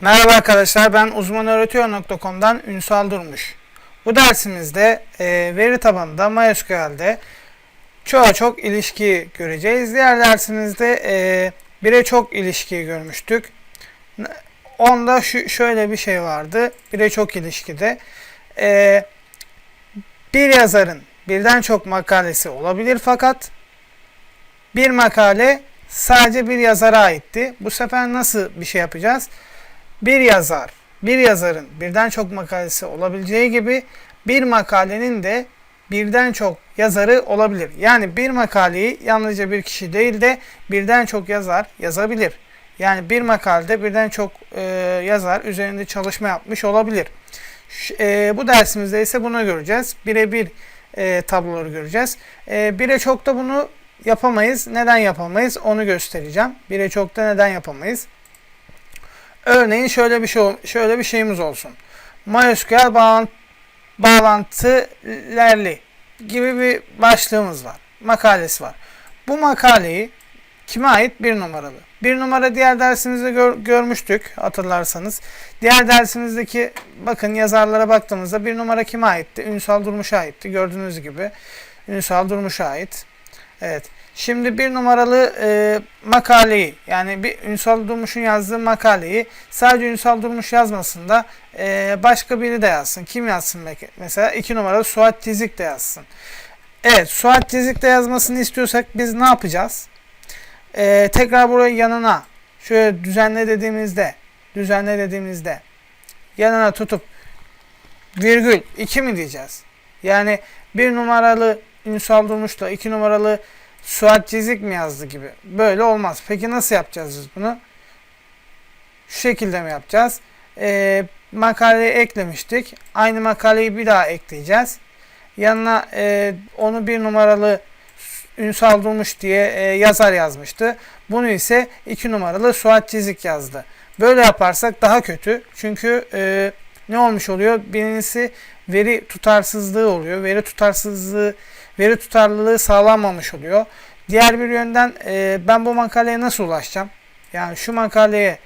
Merhaba arkadaşlar ben uzmanöğretiyor.com'dan Ünsal Durmuş. Bu dersimizde e, veri tabanında MySQL'de çoğa çok ilişki göreceğiz. Diğer dersimizde e, bire çok ilişkiyi görmüştük. Onda şu, şöyle bir şey vardı. Bire çok ilişkide. E, bir yazarın birden çok makalesi olabilir fakat bir makale sadece bir yazara aitti. Bu sefer nasıl bir şey yapacağız? Bir yazar, bir yazarın birden çok makalesi olabileceği gibi bir makalenin de birden çok yazarı olabilir. Yani bir makaleyi yalnızca bir kişi değil de birden çok yazar yazabilir. Yani bir makalede birden çok e, yazar üzerinde çalışma yapmış olabilir. E, bu dersimizde ise bunu göreceğiz. Birebir e, tabloları göreceğiz. E, bire çok da bunu yapamayız. Neden yapamayız onu göstereceğim. Bire çok da neden yapamayız. Örneğin şöyle bir şey şöyle bir şeyimiz olsun. MySQL bağlantı bağlantılarlı gibi bir başlığımız var. Makalesi var. Bu makaleyi kime ait? Bir numaralı. Bir numara diğer dersimizde gör, görmüştük hatırlarsanız. Diğer dersimizdeki bakın yazarlara baktığımızda bir numara kime aitti? Ünsal Durmuş'a aitti. Gördüğünüz gibi Ünsal Durmuş'a ait. Evet. Şimdi bir numaralı e, makaleyi yani bir Ünsal Durmuş'un yazdığı makaleyi sadece Ünsal Durmuş yazmasın da e, başka biri de yazsın. Kim yazsın? Mesela iki numaralı Suat Tizik de yazsın. Evet Suat Tizik de yazmasını istiyorsak biz ne yapacağız? E, tekrar burayı yanına şöyle düzenle dediğimizde düzenle dediğimizde yanına tutup virgül 2 mi diyeceğiz? Yani bir numaralı Ünsal Durmuş'la iki numaralı Suat Cizik mi yazdı gibi. Böyle olmaz. Peki nasıl yapacağız biz bunu? Şu şekilde mi yapacağız? Ee, makaleyi eklemiştik. Aynı makaleyi bir daha ekleyeceğiz. Yanına e, onu bir numaralı Ünsal Durmuş diye e, yazar yazmıştı. Bunu ise iki numaralı Suat Cizik yazdı. Böyle yaparsak daha kötü. Çünkü e, ne olmuş oluyor? Birincisi veri tutarsızlığı oluyor. Veri tutarsızlığı veri tutarlılığı sağlanmamış oluyor. Diğer bir yönden e, ben bu makaleye nasıl ulaşacağım? Yani şu makaleye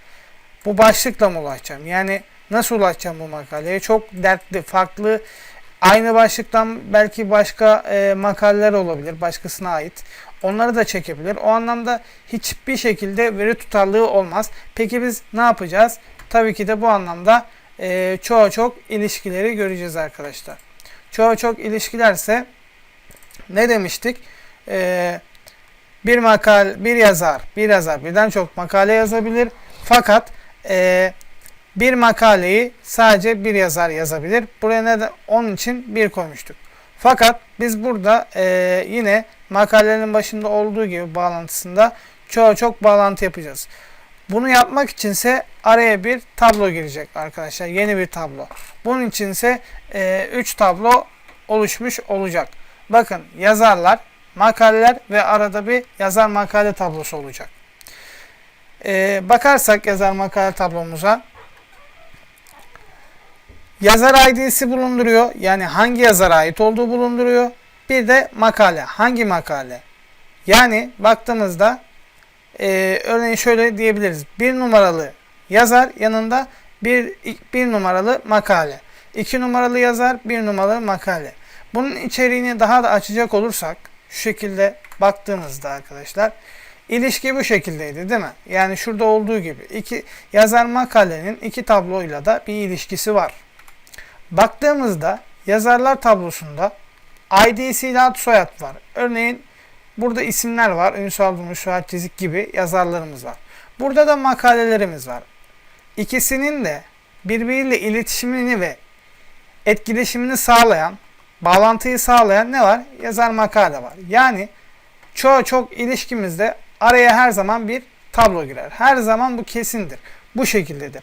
bu başlıkla mı ulaşacağım? Yani nasıl ulaşacağım bu makaleye? Çok dertli, farklı aynı başlıktan belki başka e, makaleler olabilir, başkasına ait. Onları da çekebilir. O anlamda hiçbir şekilde veri tutarlılığı olmaz. Peki biz ne yapacağız? Tabii ki de bu anlamda e, çoğu çok ilişkileri göreceğiz arkadaşlar. Çoğu çok ilişkilerse ne demiştik? Ee, bir makal, bir yazar, bir yazar birden çok makale yazabilir. Fakat e, bir makaleyi sadece bir yazar yazabilir. Buraya ne de onun için bir koymuştuk. Fakat biz burada e, yine makalelerin başında olduğu gibi bağlantısında çoğu çok bağlantı yapacağız. Bunu yapmak içinse araya bir tablo girecek arkadaşlar. Yeni bir tablo. Bunun içinse 3 e, tablo oluşmuş olacak. Bakın yazarlar, makaleler ve arada bir yazar makale tablosu olacak. Ee, bakarsak yazar makale tablomuza yazar ID'si bulunduruyor. Yani hangi yazara ait olduğu bulunduruyor. Bir de makale. Hangi makale? Yani baktığımızda e, örneğin şöyle diyebiliriz. Bir numaralı yazar yanında bir, bir numaralı makale. İki numaralı yazar bir numaralı makale. Bunun içeriğini daha da açacak olursak şu şekilde baktığımızda arkadaşlar ilişki bu şekildeydi değil mi? Yani şurada olduğu gibi iki yazar makalenin iki tabloyla da bir ilişkisi var. Baktığımızda yazarlar tablosunda ID'si ile ad soyad var. Örneğin burada isimler var. Ünsal Durmuş, Suat Cizik gibi yazarlarımız var. Burada da makalelerimiz var. İkisinin de birbiriyle iletişimini ve etkileşimini sağlayan bağlantıyı sağlayan ne var? Yazar makale var. Yani çoğu çok ilişkimizde araya her zaman bir tablo girer. Her zaman bu kesindir. Bu şekildedir.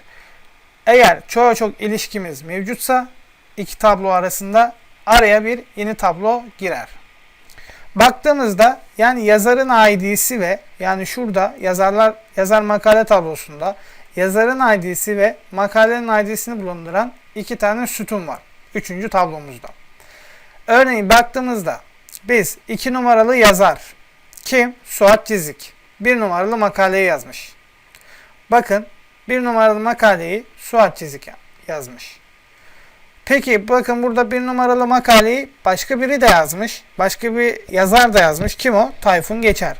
Eğer çoğu çok ilişkimiz mevcutsa iki tablo arasında araya bir yeni tablo girer. Baktığımızda yani yazarın ID'si ve yani şurada yazarlar yazar makale tablosunda yazarın ID'si ve makalenin ID'sini bulunduran iki tane sütun var. Üçüncü tablomuzda. Örneğin baktığımızda biz iki numaralı yazar kim? Suat Cizik. Bir numaralı makaleyi yazmış. Bakın Bir numaralı makaleyi Suat Çizik yazmış. Peki bakın burada bir numaralı makaleyi başka biri de yazmış. Başka bir yazar da yazmış. Kim o? Tayfun Geçer.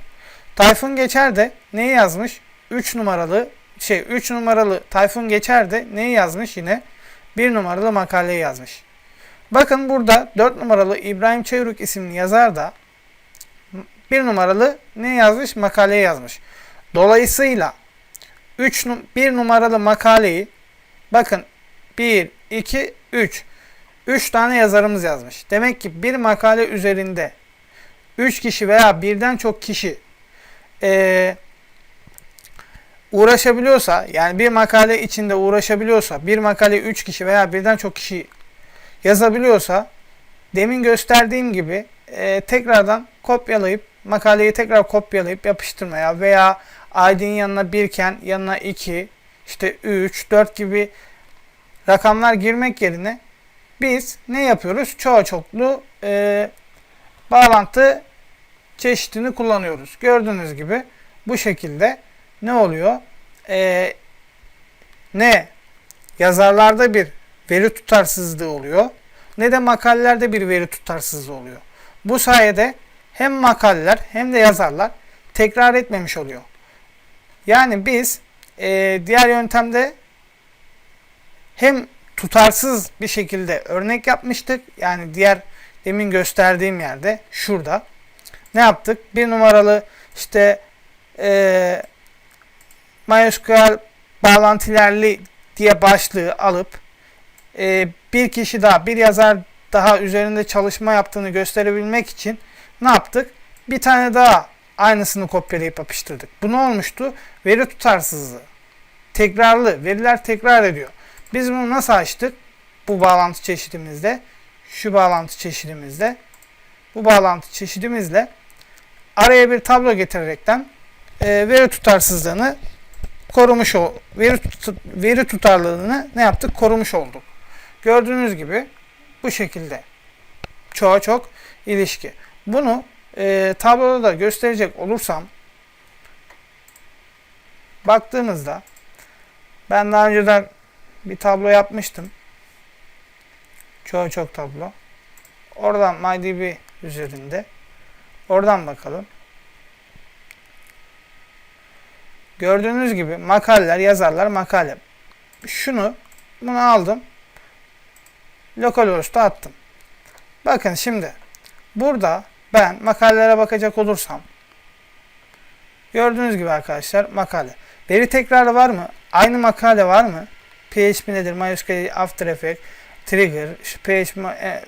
Tayfun Geçer de neyi yazmış? 3 numaralı şey 3 numaralı Tayfun Geçer de neyi yazmış yine? 1 numaralı makaleyi yazmış. Bakın burada 4 numaralı İbrahim Çevrük isimli yazar da 1 numaralı ne yazmış? Makaleyi yazmış. Dolayısıyla 3 1 numaralı makaleyi bakın 1 2 3 3 tane yazarımız yazmış. Demek ki bir makale üzerinde 3 kişi veya birden çok kişi eee uğraşabiliyorsa yani bir makale içinde uğraşabiliyorsa bir makale 3 kişi veya birden çok kişi yazabiliyorsa demin gösterdiğim gibi e, tekrardan kopyalayıp makaleyi tekrar kopyalayıp yapıştırmaya veya ID'nin yanına birken yanına 2 işte 3 4 gibi rakamlar girmek yerine biz ne yapıyoruz? Çoğu çoklu e, bağlantı çeşidini kullanıyoruz. Gördüğünüz gibi bu şekilde ne oluyor? Ee, ne yazarlarda bir veri tutarsızlığı oluyor ne de makalelerde bir veri tutarsızlığı oluyor. Bu sayede hem makaleler hem de yazarlar tekrar etmemiş oluyor. Yani biz e, diğer yöntemde hem tutarsız bir şekilde örnek yapmıştık. Yani diğer demin gösterdiğim yerde şurada. Ne yaptık? Bir numaralı işte e, MySQL bağlantılarlı diye başlığı alıp e, bir kişi daha, bir yazar daha üzerinde çalışma yaptığını gösterebilmek için ne yaptık? Bir tane daha aynısını kopyalayıp yapıştırdık. Bu ne olmuştu? Veri tutarsızlığı. Tekrarlı, veriler tekrar ediyor. Biz bunu nasıl açtık? Bu bağlantı çeşidimizde, şu bağlantı çeşidimizde, bu bağlantı çeşidimizle araya bir tablo getirerekten e, veri tutarsızlığını korumuş ol veri, tut veri tutarlılığını ne yaptık? Korumuş olduk. Gördüğünüz gibi bu şekilde. Çoğa çok ilişki. Bunu e, tabloda da gösterecek olursam baktığınızda ben daha önceden bir tablo yapmıştım. Çoğu çok tablo. Oradan MyDB üzerinde. Oradan bakalım. Gördüğünüz gibi makaleler, yazarlar, makale. Şunu, bunu aldım. Localhost'a attım. Bakın şimdi burada ben makalelere bakacak olursam gördüğünüz gibi arkadaşlar makale. Veri tekrarı var mı? Aynı makale var mı? PHP nedir? MySQL, After Effects, Trigger, PHP e,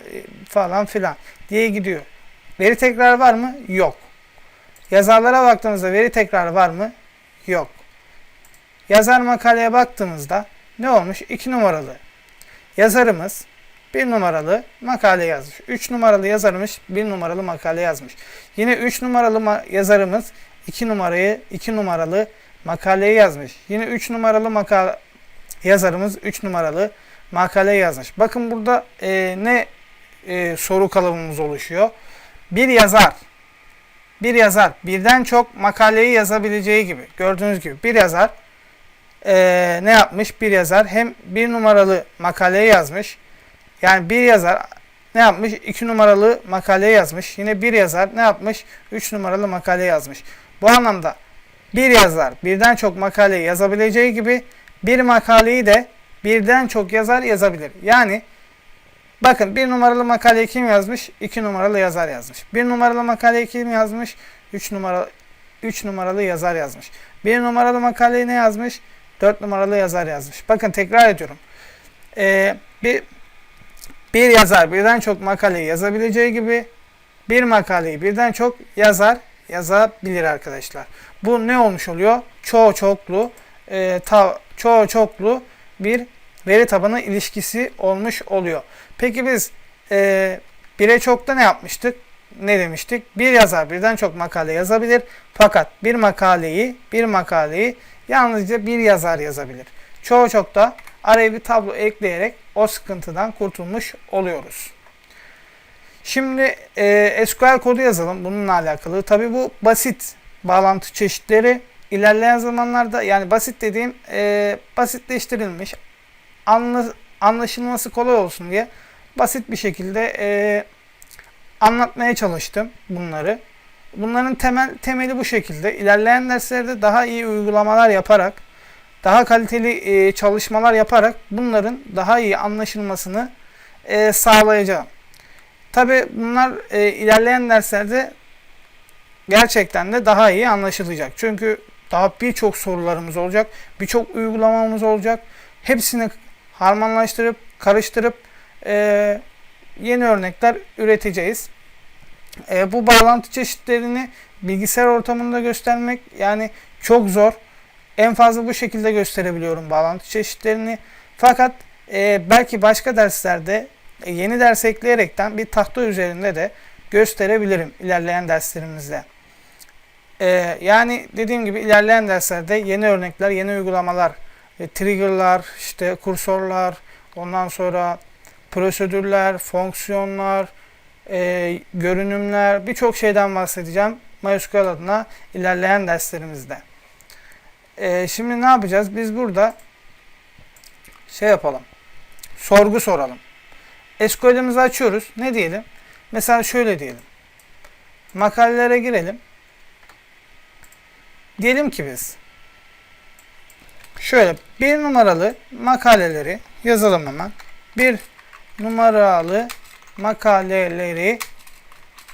falan filan diye gidiyor. Veri tekrarı var mı? Yok. Yazarlara baktığımızda veri tekrarı var mı? Yok. Yazar makaleye baktığımızda ne olmuş? 2 numaralı yazarımız 1 numaralı makale yazmış. 3 numaralı yazarımız 1 numaralı makale yazmış. Yine 3 numaralı yazarımız 2 numarayı 2 numaralı makaleyi yazmış. Yine 3 numaralı makale yazarımız 3 numaralı makale yazmış. Bakın burada e, ne e, soru kalıbımız oluşuyor. Bir yazar bir yazar birden çok makaleyi yazabileceği gibi gördüğünüz gibi bir yazar e, ne yapmış? Bir yazar hem bir numaralı makaleyi yazmış yani bir yazar ne yapmış? İki numaralı makale yazmış. Yine bir yazar ne yapmış? Üç numaralı makale yazmış. Bu anlamda bir yazar birden çok makale yazabileceği gibi bir makaleyi de birden çok yazar yazabilir. Yani bakın bir numaralı makaleyi kim yazmış? İki numaralı yazar yazmış. Bir numaralı makaleyi kim yazmış? Üç numaralı üç numaralı yazar yazmış. Bir numaralı makaleyi ne yazmış? Dört numaralı yazar yazmış. Bakın tekrar ediyorum. Ee, bir bir yazar birden çok makaleyi yazabileceği gibi bir makaleyi birden çok yazar yazabilir arkadaşlar. Bu ne olmuş oluyor? Çoğu çoklu e, ta, çoğu çoklu bir veri tabanı ilişkisi olmuş oluyor. Peki biz e, bire çokta ne yapmıştık? Ne demiştik? Bir yazar birden çok makale yazabilir. Fakat bir makaleyi bir makaleyi yalnızca bir yazar yazabilir. Çoğu çokta araya bir tablo ekleyerek o sıkıntıdan kurtulmuş oluyoruz. Şimdi e, SQL kodu yazalım bununla alakalı. Tabi bu basit bağlantı çeşitleri ilerleyen zamanlarda yani basit dediğim e, basitleştirilmiş anla, anlaşılması kolay olsun diye basit bir şekilde e, anlatmaya çalıştım bunları. Bunların temel temeli bu şekilde. İlerleyen derslerde daha iyi uygulamalar yaparak, daha kaliteli e, çalışmalar yaparak bunların daha iyi anlaşılmasını e, sağlayacağım. Tabi bunlar e, ilerleyen derslerde gerçekten de daha iyi anlaşılacak. Çünkü daha birçok sorularımız olacak, birçok uygulamamız olacak. Hepsini harmanlaştırıp, karıştırıp e, yeni örnekler üreteceğiz. E, bu bağlantı çeşitlerini bilgisayar ortamında göstermek yani çok zor. En fazla bu şekilde gösterebiliyorum bağlantı çeşitlerini. Fakat e, belki başka derslerde e, yeni ders ekleyerekten bir tahta üzerinde de gösterebilirim ilerleyen derslerimizde. E, yani dediğim gibi ilerleyen derslerde yeni örnekler, yeni uygulamalar, e, triggerlar, işte kursorlar, ondan sonra prosedürler, fonksiyonlar, e, görünümler, birçok şeyden bahsedeceğim MySQL adına ilerleyen derslerimizde. E, şimdi ne yapacağız? Biz burada şey yapalım. Sorgu soralım. SQL'imizi açıyoruz. Ne diyelim? Mesela şöyle diyelim. Makalelere girelim. Diyelim ki biz şöyle bir numaralı makaleleri yazalım hemen. Bir numaralı makaleleri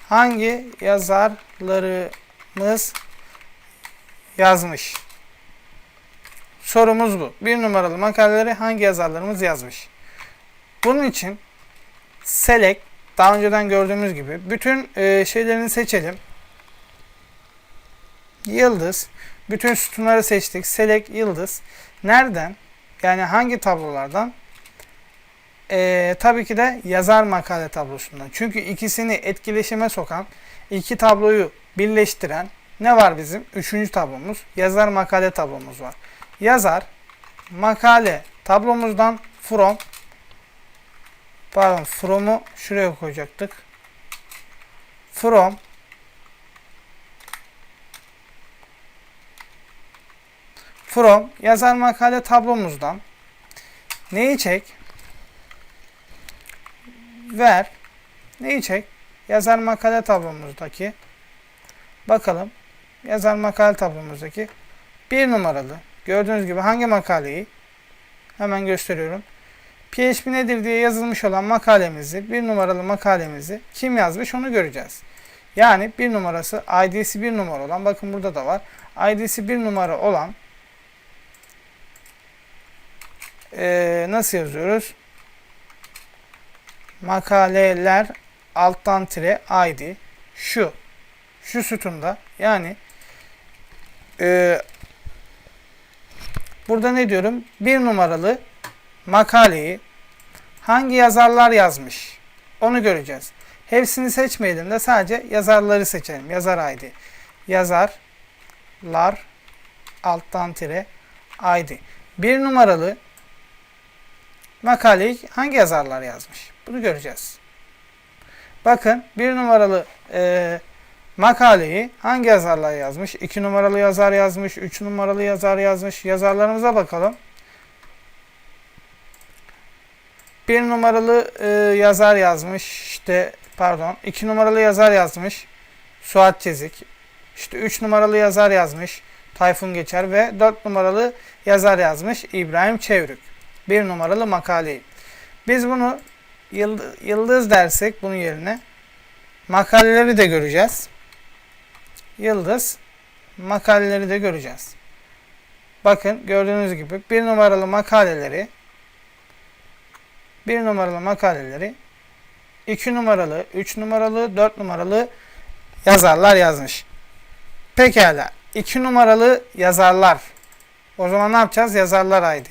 hangi yazarlarımız yazmış? Sorumuz bu. Bir numaralı makaleleri hangi yazarlarımız yazmış? Bunun için select daha önceden gördüğümüz gibi bütün e, şeylerini seçelim. Yıldız. Bütün sütunları seçtik. Select yıldız. Nereden? Yani hangi tablolardan? E, tabii ki de yazar makale tablosundan. Çünkü ikisini etkileşime sokan, iki tabloyu birleştiren ne var bizim? Üçüncü tablomuz. Yazar makale tablomuz var. Yazar makale tablomuzdan from pardon from'u şuraya koyacaktık. From from yazar makale tablomuzdan neyi çek? Ver. Neyi çek? Yazar makale tablomuzdaki bakalım. Yazar makale tablomuzdaki bir numaralı. Gördüğünüz gibi hangi makaleyi hemen gösteriyorum. PHP nedir diye yazılmış olan makalemizi, bir numaralı makalemizi kim yazmış onu göreceğiz. Yani bir numarası ID'si bir numara olan, bakın burada da var. ID'si bir numara olan ee, nasıl yazıyoruz? Makaleler alttan tire ID şu şu sütunda yani e, burada ne diyorum? Bir numaralı makaleyi hangi yazarlar yazmış? Onu göreceğiz. Hepsini seçmeyelim de sadece yazarları seçelim. Yazar ID. Yazarlar alttan tire ID. Bir numaralı makaleyi hangi yazarlar yazmış? Bunu göreceğiz. Bakın bir numaralı e, makaleyi hangi yazarlar yazmış? 2 numaralı yazar yazmış, 3 numaralı yazar yazmış. Yazarlarımıza bakalım. Bir numaralı e, yazar yazmış. İşte pardon. iki numaralı yazar yazmış. Suat Çezik. İşte üç numaralı yazar yazmış. Tayfun Geçer ve dört numaralı yazar yazmış. İbrahim Çevrük. Bir numaralı makaleyi. Biz bunu yıldız dersek bunun yerine makaleleri de göreceğiz. Yıldız makaleleri de göreceğiz. Bakın gördüğünüz gibi bir numaralı makaleleri bir numaralı makaleleri 2 numaralı, 3 numaralı, 4 numaralı yazarlar yazmış. Pekala. 2 numaralı yazarlar. O zaman ne yapacağız? Yazarlar ID.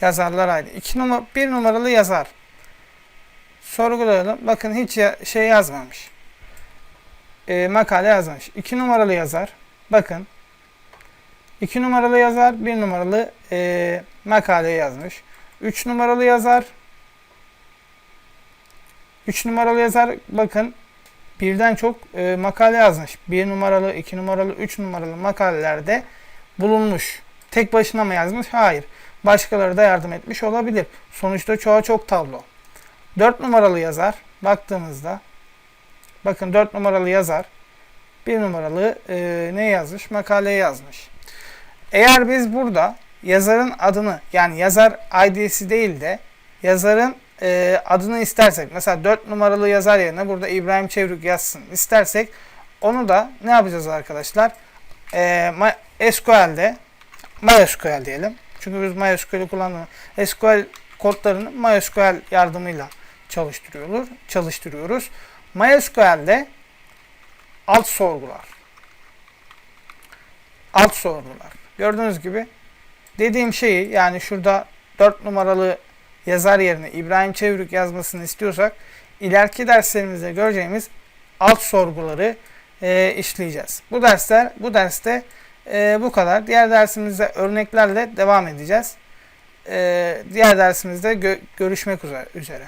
Yazarlar ID. 2 numara 1 numaralı yazar. Sorgulayalım. Bakın hiç ya, şey yazmamış. E, makale yazmamış. 2 numaralı yazar. Bakın 2 numaralı yazar 1 numaralı e, makale yazmış. 3 numaralı yazar 3 numaralı yazar bakın birden çok e, makale yazmış. 1 numaralı, 2 numaralı, 3 numaralı makalelerde bulunmuş. Tek başına mı yazmış? Hayır. Başkaları da yardım etmiş olabilir. Sonuçta çoğa çok tablo. 4 numaralı yazar baktığımızda bakın 4 numaralı yazar 1 numaralı e, ne yazmış? Makale yazmış. Eğer biz burada yazarın adını yani yazar ID'si değil de yazarın e, adını istersek mesela 4 numaralı yazar yerine burada İbrahim Çevrük yazsın istersek onu da ne yapacağız arkadaşlar? E, SQL'de MySQL diyelim. Çünkü biz MySQL'i kullandığımız SQL kodlarını MySQL yardımıyla çalıştırıyoruz. çalıştırıyoruz. MySQL'de alt sorgular. Alt sorgular. Gördüğünüz gibi dediğim şeyi yani şurada 4 numaralı yazar yerine İbrahim Çevrük yazmasını istiyorsak ileriki derslerimizde göreceğimiz alt sorguları e, işleyeceğiz. Bu dersler bu derste e, bu kadar. Diğer dersimizde örneklerle devam edeceğiz. E, diğer dersimizde gö- görüşmek üzere.